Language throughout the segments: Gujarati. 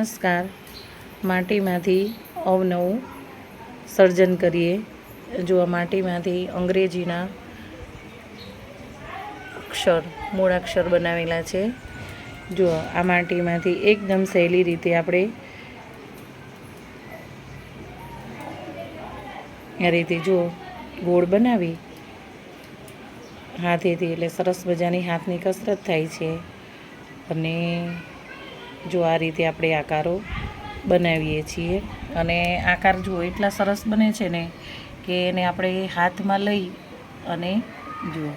નમસ્કાર. માટીમાંથી અવનવું સર્જન કરીએ. જો આ માટીમાંથી અંગ્રેજીના અક્ષર મૂળાક્ષર બનાવેલા છે. જો આ માટીમાંથી એકદમ સહેલી રીતે આપણે આ રીતે જો ગોળ બનાવી, હાથેથી એટલે સરસ મજાની હાથની કસરત થાય છે. અને જો આ રીતે આપણે આકારો બનાવીએ છીએ. અને આકાર જુઓ એટલા સરસ બને છે ને કે એને આપણે હાથમાં લઈ અને જુઓ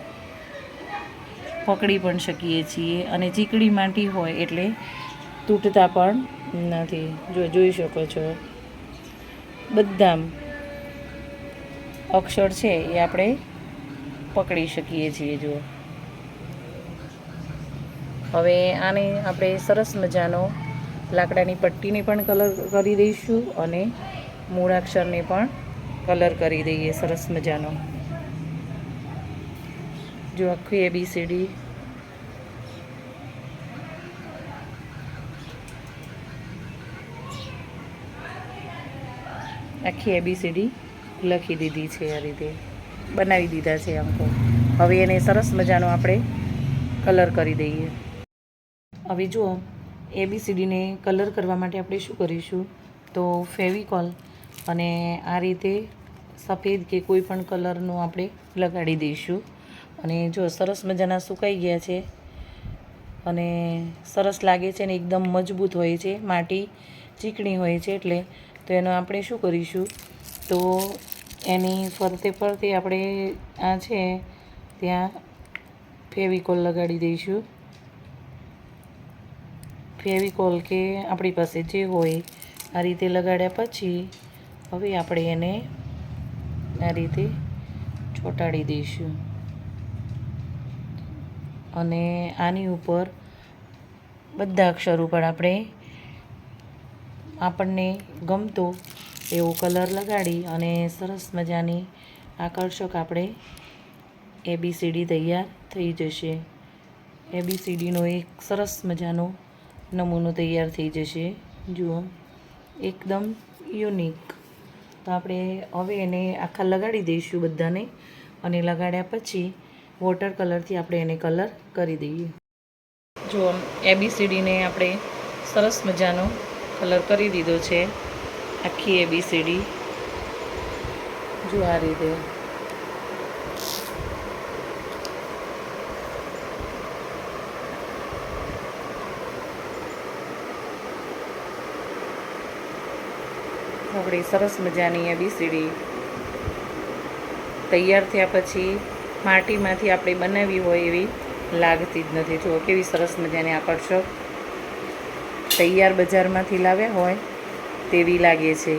પકડી પણ શકીએ છીએ. અને ચીકડી માટી હોય એટલે તૂટતા પણ નથી. જો જોઈ શકો છો. બધા અક્ષર છે એ આપણે પકડી શકીએ છીએ જુઓ હવે આને આપણે સરસ મજાનો લાકડાની પટ્ટીને પણ કલર કરી દઈશું અને મૂળાક્ષરને પણ કલર કરી દઈએ સરસ મજાનો. જો આખી એબીસીડી આખી એબીસીડી લખી દીધી છે આ રીતે. બનાવી દીધા છે અંકો હવે એને સરસ મજાનો આપણે કલર કરી દઈએ. હવે જુઓ એબીસીડીને કલર કરવા માટે આપણે શું કરીશું? તો ફેવિકોલ અને આ રીતે સફેદ કે કોઈ પણ કલરનું આપણે લગાડી દઈશું. અને જો સરસ મજાના સુકાઈ ગયા છે અને સરસ લાગે છે ને એકદમ મજબૂત હોય છે, માટી ચીકણી હોય છે એટલે, તો એનો આપણે શું કરીશું? તો એની ફરતે ફરતે આપણે આ છે, ત્યાં ફેવિકોલ લગાડી દઈશું. ફેવિકોલ કે આપણી પાસે જે હોય, આ રીતે લગાડ્યા પછી હવે આપણે એને આ રીતે ચોંટાડી દઈશું. અને આની ઉપર બધા અક્ષર ઉપર આપણે આપણને ગમતો એવો કલર લગાડી અને સરસ મજાની આકર્ષક આપણે એબીસીડી તૈયાર થઈ જશે. એબીસીડીનો એક સરસ મજાનો નમૂનો તૈયાર થઈ જશે. જુઓ, એકદમ યુનિક તો આપણે હવે એને આખા લગાડી દઈશું બધાને અને લગાડ્યા પછી વોટર કલરથી આપણે એને કલર કરી દઈએ. જો એબીસીડીને આપણે સરસ મજાનો કલર કરી દીધો છે. આખી એબીસીડી જો આ રીતે આપણી સરસ મજાની એબીસીડી તૈયાર થયા પછી માટીમાંથી આપણે બનાવી હોય એવી લાગતી જ નથી. જુઓ કેવી સરસ મજાની આકર્ષક તૈયાર બજારમાંથી લાવ્યા હોય તેવી લાગે છે.